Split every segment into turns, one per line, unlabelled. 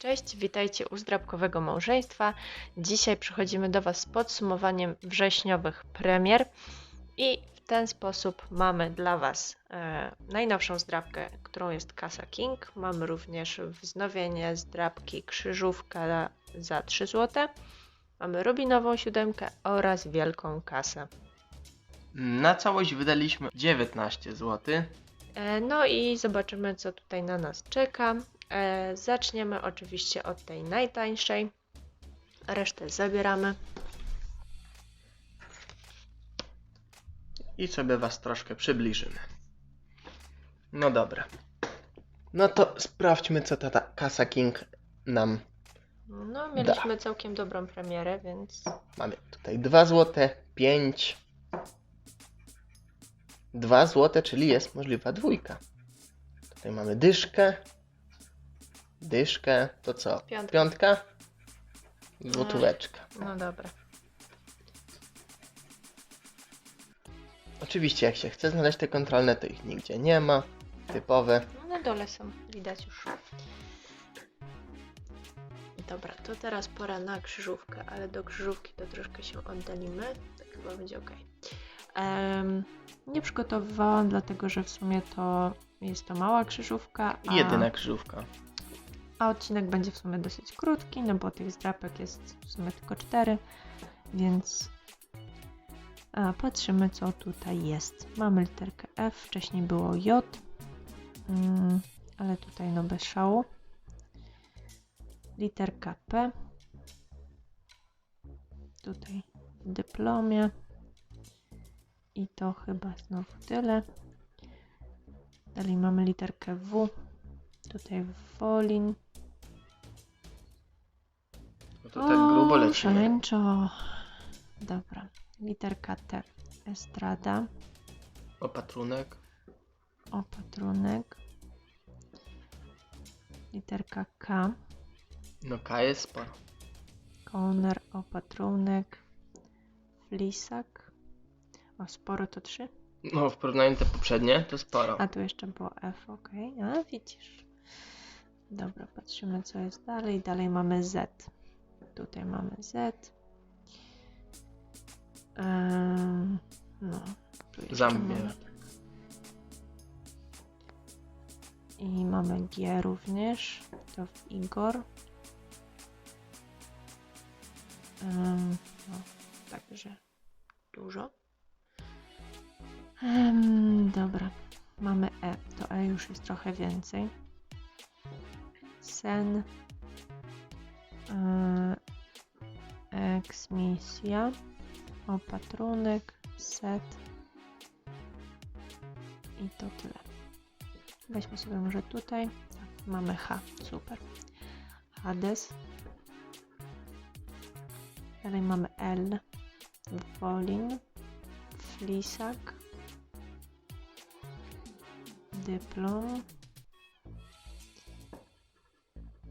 Cześć, witajcie u Zdrabkowego Małżeństwa. Dzisiaj przychodzimy do Was z podsumowaniem wrześniowych premier i w ten sposób mamy dla Was e, najnowszą zdrabkę, którą jest Kasa King. Mamy również wznowienie zdrabki Krzyżówka za 3 zł. Mamy rubinową siódemkę oraz wielką kasę.
Na całość wydaliśmy 19 zł.
E, No i zobaczymy, co tutaj na nas czeka. E, Zaczniemy oczywiście od tej najtańszej. Resztę zabieramy.
I sobie was troszkę przybliżymy. No dobra. No to sprawdźmy, co ta, ta Kasa King nam.
No, mieliśmy całkiem dobrą premierę, więc
Mamy tutaj 2 zł, 5. 2 zł, czyli jest możliwa dwójka. Tutaj mamy dyszkę. Dyszkę, to co?
Piątka.
Piątka? Złotóweczka.
no dobra.
Oczywiście, jak się chce znaleźć te kontrolne, to ich nigdzie nie ma. Typowe.
No, na dole są, widać już. Dobra, to teraz pora na krzyżówkę, ale do krzyżówki to troszkę się oddalimy. Tak chyba będzie ok. nie przygotowywałam, dlatego że w sumie to jest to mała krzyżówka. A...
Jedyna krzyżówka.
A odcinek będzie w sumie dosyć krótki, no bo tych zdrapek jest w sumie tylko cztery, więc a, patrzymy co tutaj jest. Mamy literkę F, wcześniej było J, mm, ale tutaj no bez szału. Literka P. Tutaj w dyplomie. I to chyba znowu tyle. Dalej mamy literkę W. Tutaj Wolin.
No to tak grubo
O,
lecimy.
Szaleńczo. Dobra. Literka T. Estrada.
Opatrunek.
Opatrunek. Literka K.
No K jest sporo.
Kołner. Opatrunek. Flisak. O, sporo to trzy.
No w porównaniu te poprzednie to sporo.
A tu jeszcze było F, ok. A widzisz. Dobra, patrzymy co jest dalej. Dalej mamy Z. Tutaj mamy Z. Ehm, no, tu
Zambia.
mamy. I mamy G również. To w Igor. Ehm, no, także dużo. Em, dobra, mamy E. To E już jest trochę więcej. Sen. Eksmisja. Opatrunek. Set. I to tyle. Weźmy sobie może tutaj. Tak, mamy H. Super. Hades. Dalej mamy L. Wolin. Flisak dyplom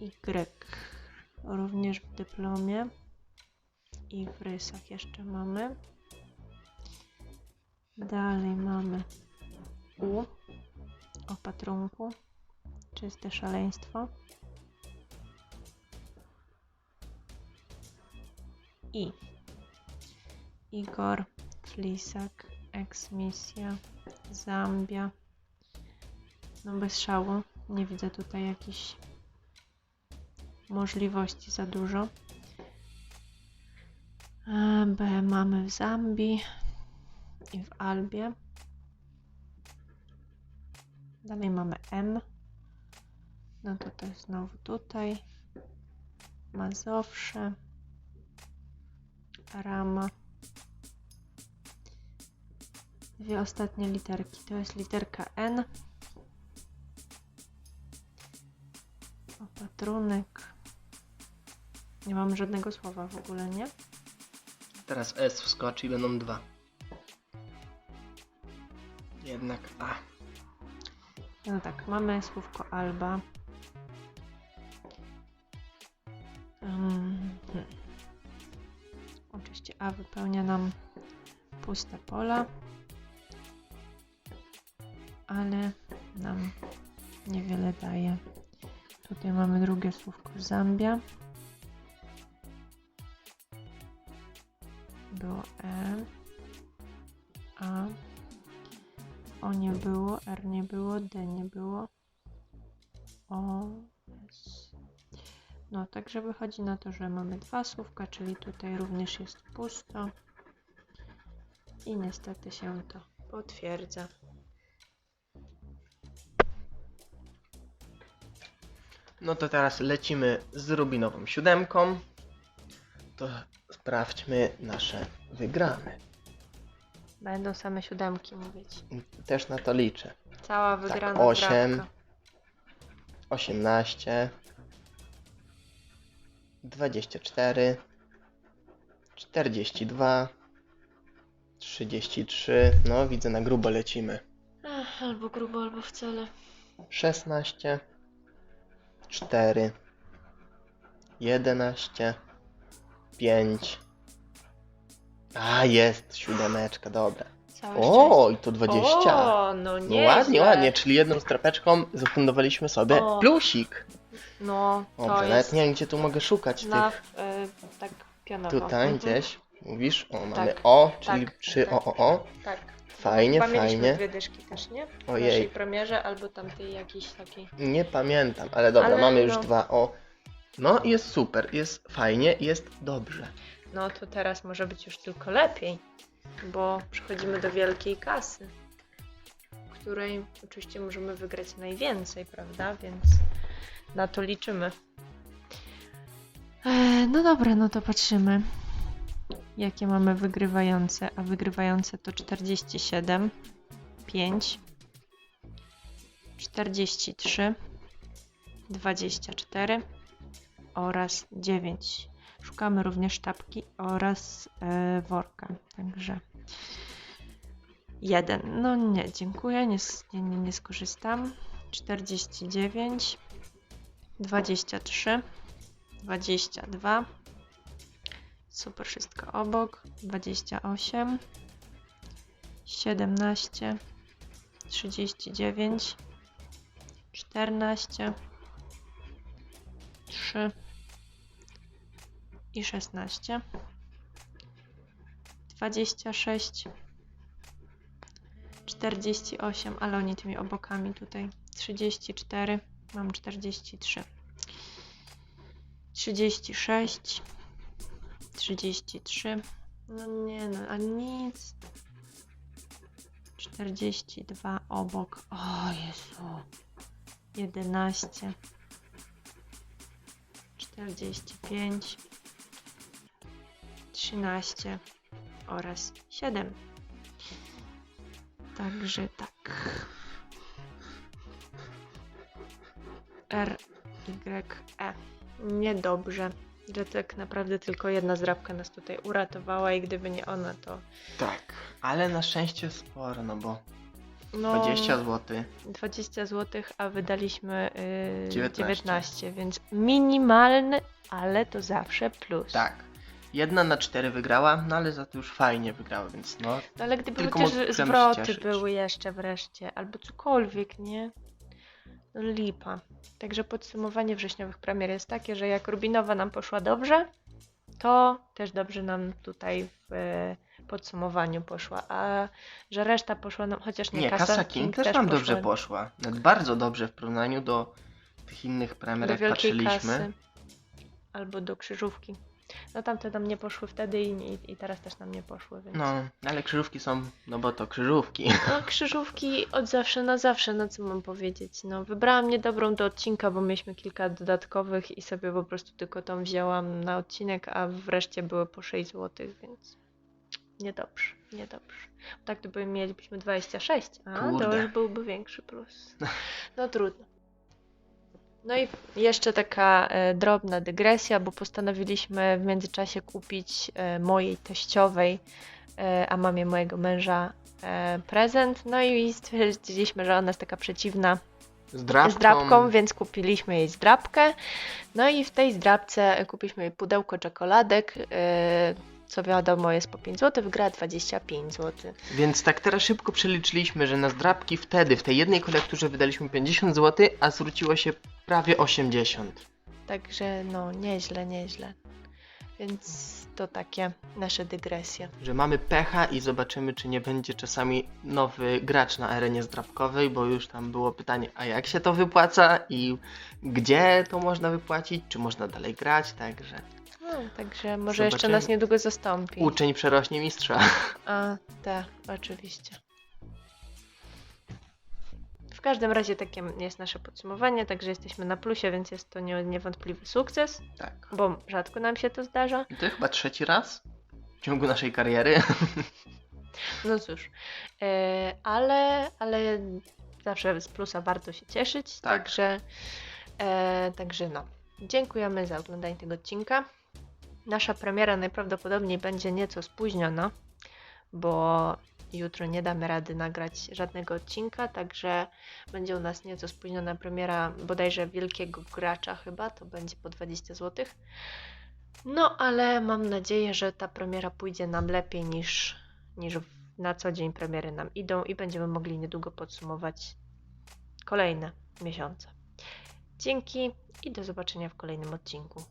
Y również w dyplomie i w rysach jeszcze mamy dalej mamy U opatrunku czyste szaleństwo I Igor Flisak Eksmisja Zambia no bez szału. Nie widzę tutaj jakichś możliwości za dużo. B mamy w Zambii i w Albie. Dalej mamy M. No to jest znowu tutaj. Mazowsze. Rama. Dwie ostatnie literki. To jest literka N. Opatrunek. Nie mam żadnego słowa w ogóle, nie?
Teraz S wskoczy i będą dwa. Jednak A.
No tak, mamy słówko alba. Um, hmm. Oczywiście A wypełnia nam puste pola, ale nam niewiele daje. Tutaj mamy drugie słówko Zambia. Było E. A. O nie było, R nie było, D nie było. O. S. No, także wychodzi na to, że mamy dwa słówka, czyli tutaj również jest pusto. I niestety się to potwierdza.
No to teraz lecimy z rubinową siódemką. To sprawdźmy nasze wygrane.
Będą same siódemki mówić.
Też na to liczę.
Cała wygrana
Tak, osiem.
drapka.
18 24 42 33 No widzę na grubo lecimy.
Ach, albo grubo, albo wcale.
16 4 11 5 A jest siódemeczka, dobra.
Całe
O, i to 20.
szczęście. O, no
No
nie.
ładnie, ładnie, czyli jedną strapeczką zafundowaliśmy sobie
O.
plusik.
No, to
Dobrze,
jest
nawet nie wiem gdzie tu mogę szukać
na,
tych.
e, tak pionowo.
Tutaj
Mhm.
gdzieś. Mówisz? O, mamy
Tak,
O, czyli
tak,
trzy
tak.
o, o, o.
Tak.
Fajnie,
Chyba mieliśmy
fajnie.
dwie dyszki też, nie? W
Ojej.
naszej premierze albo tamtej jakiejś takiej.
Nie pamiętam, ale dobra,
Ale
mamy już
no.
dwa o. No, jest super, jest fajnie, jest dobrze.
No to teraz może być już tylko lepiej, bo przechodzimy do wielkiej kasy, w której oczywiście możemy wygrać najwięcej, prawda? Więc na to liczymy. E, no dobra, no to patrzymy. Jakie mamy wygrywające? A wygrywające to 47, 5, 43, 24 oraz 9. Szukamy również sztabki oraz e, worka. Także jeden. No nie, dziękuję, nie, nie, nie skorzystam. 49, 23, 22. Super, wszystko obok. 28, 17, 39, 14, 3 i 16, 26, 48, ale oni tymi obokami tutaj, 34, mam 43, 36, 33, no nie no, a nic, 42 obok, o Jezu, 11, 45, 13 oraz 7. Także tak. R, Y, E. Niedobrze, że tak naprawdę tylko jedna zdrabka nas tutaj uratowała i gdyby nie ona, to
Tak. Ale na szczęście sporo, no bo
no,
20 zł.
20 zł, a wydaliśmy yy,
19.
19, więc minimalny, ale to zawsze plus.
Tak. Jedna na cztery wygrała, no ale za to już fajnie wygrała, więc no.
No ale gdyby
Tylko
chociaż
możemy się
zwroty
cieszyć.
były jeszcze wreszcie, albo cokolwiek, nie? No lipa. Także podsumowanie wrześniowych premier jest takie, że jak Rubinowa nam poszła dobrze, to też dobrze nam tutaj w podsumowaniu poszła, a że reszta poszła nam, chociaż nie,
Nie, Kasa King też nam dobrze
poszła.
Nawet bardzo dobrze w porównaniu do tych innych premier,
do
jak patrzyliśmy.
kasy albo do krzyżówki. No tamte nam nie poszły wtedy i, i, i teraz też nam nie poszły, więc...
No, ale krzyżówki są, no bo to krzyżówki.
No, krzyżówki od zawsze na zawsze, no co mam powiedzieć. No, wybrałam niedobrą do odcinka, bo mieliśmy kilka dodatkowych i sobie po prostu tylko tą wzięłam na odcinek, a wreszcie były po 6 zł, więc niedobrze, niedobrze. Tak gdyby mielibyśmy 26, a to
Kurde.
już byłby większy plus. No trudno. No i jeszcze taka e, drobna dygresja, bo postanowiliśmy w międzyczasie kupić e, mojej teściowej, e, a mamie mojego męża e, prezent. No i stwierdziliśmy, że ona jest taka przeciwna
Zdrabką.
zdrabką, więc kupiliśmy jej zdrabkę. No i w tej zdrabce kupiliśmy jej pudełko czekoladek. e, Co wiadomo jest po 5 zł, wygrała 25 zł.
Więc tak teraz szybko przeliczyliśmy, że na zdrabki wtedy, w tej jednej kolekturze wydaliśmy 50 zł, a zwróciło się Prawie 80.
Także no, nieźle, nieźle. Więc to takie nasze dygresje.
Że mamy pecha i zobaczymy, czy nie będzie czasami nowy gracz na arenie zdrabkowej, bo już tam było pytanie, a jak się to wypłaca i gdzie to można wypłacić, czy można dalej grać, także
No, także może jeszcze
Zobaczymy.
nas niedługo zastąpi.
uczeń przerośnie mistrza.
A, tak, oczywiście. W każdym razie takie jest nasze podsumowanie, także jesteśmy na plusie, więc jest to nie, niewątpliwy sukces,
Tak.
bo rzadko nam się to zdarza.
I to chyba trzeci raz w ciągu naszej kariery.
No cóż, e, ale, ale zawsze z plusa warto się cieszyć,
Tak.
także, e, także no. Dziękujemy za oglądanie tego odcinka. Nasza premiera najprawdopodobniej będzie nieco spóźniona, bo jutro nie damy rady nagrać żadnego odcinka, także będzie u nas nieco spóźniona premiera bodajże wielkiego gracza chyba, to będzie po 20 zł. No, ale mam nadzieję, że ta premiera pójdzie nam lepiej niż, niż na co dzień premiery nam idą i będziemy mogli niedługo podsumować kolejne miesiące. Dzięki i do zobaczenia w kolejnym odcinku.